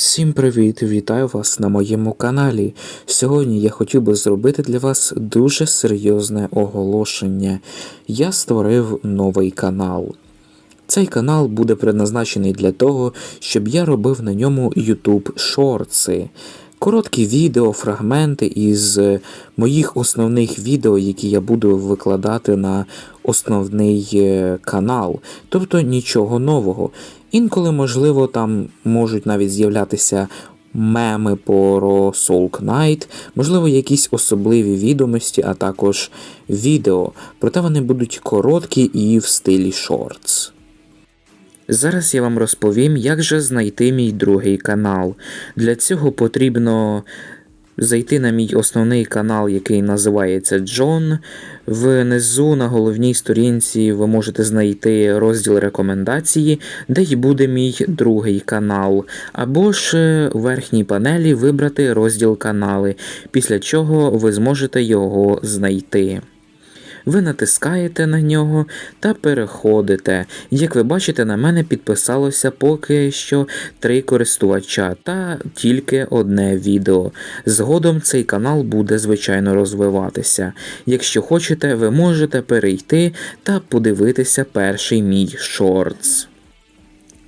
Всім привіт! Вітаю вас на моєму каналі. Сьогодні я хотів би зробити для вас дуже серйозне оголошення. Я створив новий канал. Цей канал буде предназначений для того, щоб я робив на ньому YouTube шорти. Короткі відео, фрагменти із е, моїх основних відео, які я буду викладати на основний е, канал, тобто нічого нового. Інколи, можливо, там можуть навіть з'являтися меми про Soul Knight, можливо, якісь особливі відомості, а також відео. Проте вони будуть короткі і в стилі шортс. Зараз я вам розповім, як же знайти мій другий канал. Для цього потрібно зайти на мій основний канал, який називається Джон. Внизу на головній сторінці ви можете знайти розділ рекомендації, де й буде мій другий канал. Або ж е, у верхній панелі вибрати розділ канали, після чого ви зможете його знайти. Ви натискаєте на нього та переходите. Як ви бачите, на мене підписалося поки що три користувача та тільки одне відео. Згодом цей канал буде звичайно розвиватися. Якщо хочете, ви можете перейти та подивитися перший мій шортс.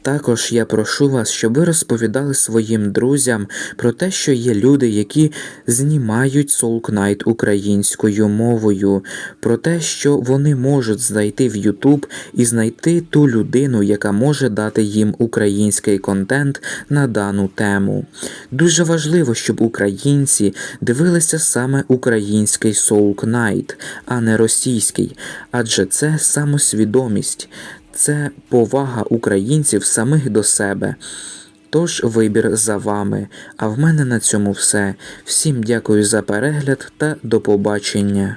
Також я прошу вас, щоб ви розповідали своїм друзям про те, що є люди, які знімають Soul Knight українською мовою, про те, що вони можуть знайти в YouTube і знайти ту людину, яка може дати їм український контент на дану тему. Дуже важливо, щоб українці дивилися саме український Soul Knight, а не російський, адже це самосвідомість це повага українців самих до себе. Тож вибір за вами. А в мене на цьому все. Всім дякую за перегляд та до побачення.